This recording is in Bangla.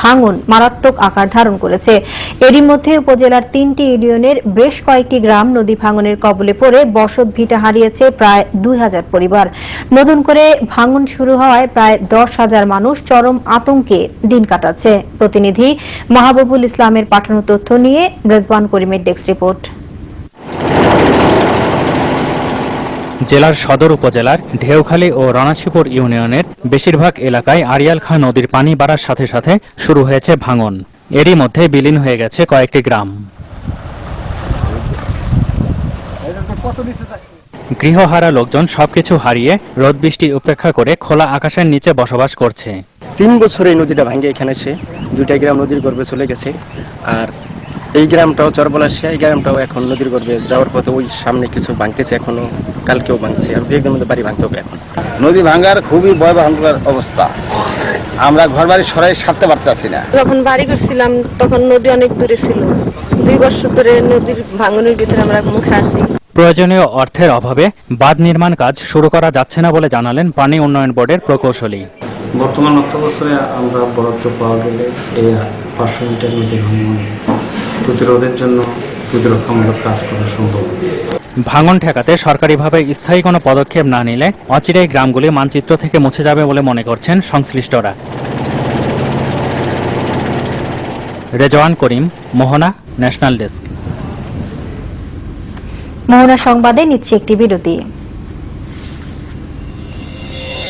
ভাঙন মারাত্মক আকার ধারণ করেছে। এরই মধ্যে উপজেলার তিনটি ইউনিয়নের বেশ কয়েকটি গ্রাম নদী ভাঙনের কবলে পড়ে বসত ভিটা হারিয়েছে প্রায় দুই হাজার পরিবার। নতুন করে ভাঙন শুরু হওয়ায় প্রায় দশ হাজার মানুষ চরম আতঙ্কে দিন কাটাচ্ছে। প্রতিনিধি মাহবুবুল ইসলামের পাঠানো তথ্য নিয়ে রেজবান করিমের ডেস্ক রিপোর্ট। জেলার সদর উপজেলার ঢেউখালী ও রণাশিপুর ইউনিয়নের বেশিরভাগ এলাকায় আড়িয়াল খাঁ নদীর পানি বাড়ার সাথে সাথে শুরু হয়েছে ভাঙন। এরই মধ্যে বিলীন হয়ে গেছে কয়েকটি গ্রাম। গৃহহারা লোকজন সবকিছু হারিয়ে রোদ বৃষ্টি উপেক্ষা করে খোলা আকাশের নিচে বসবাস করছে। তিন বছরে নদীটা ভাঙে এখানে এসে দুইটা গ্রাম নদীর গর্ভে চলে গেছে। আর এই গ্রামটাও চরবলাশিয়া এই গ্রামটাও এখন নদীর গর্ভে যাওয়ার পথে ওই সামনে কিছু ভাঙতেছে এখনও কালকেও ভাঙছে আর দু মধ্যে বাড়ি ভাঙতে হবে এখন। নদী ভাঙ্গার খুবই ভয়াবহর অবস্থা। আমরা ঘর বাড়ি সরাই সারতে পারতেছি না। যখন বাড়ি করছিলাম তখন নদী অনেক দূরে ছিল। দুই বছর ধরে নদীর ভাঙনের ভিতরে আমরা মুখে আছি। প্রয়োজনীয় অর্থের অভাবে বাঁধ নির্মাণ কাজ শুরু করা যাচ্ছে না বলে জানালেন পানি উন্নয়ন বোর্ডের প্রকৌশলী। বর্তমান অর্থ বছরে আমরা বরাদ্দ পাওয়া গেলে এই পাঁচশো মিটার নদী ভাঙন প্রতিরোধের জন্য প্রতিরক্ষামূলক কাজ করা সম্ভব। ভাঙন ঠেকাতে সরকারিভাবে স্থায়ী কোনো পদক্ষেপ না নিলে অচিরেই গ্রামগুলি মানচিত্র থেকে মুছে যাবে বলে মনে করছেন সংশ্লিষ্টরা। Rezwan Karim Mohona national desk. মোহনা সংবাদে নিচ্ছে একটি বিরতি।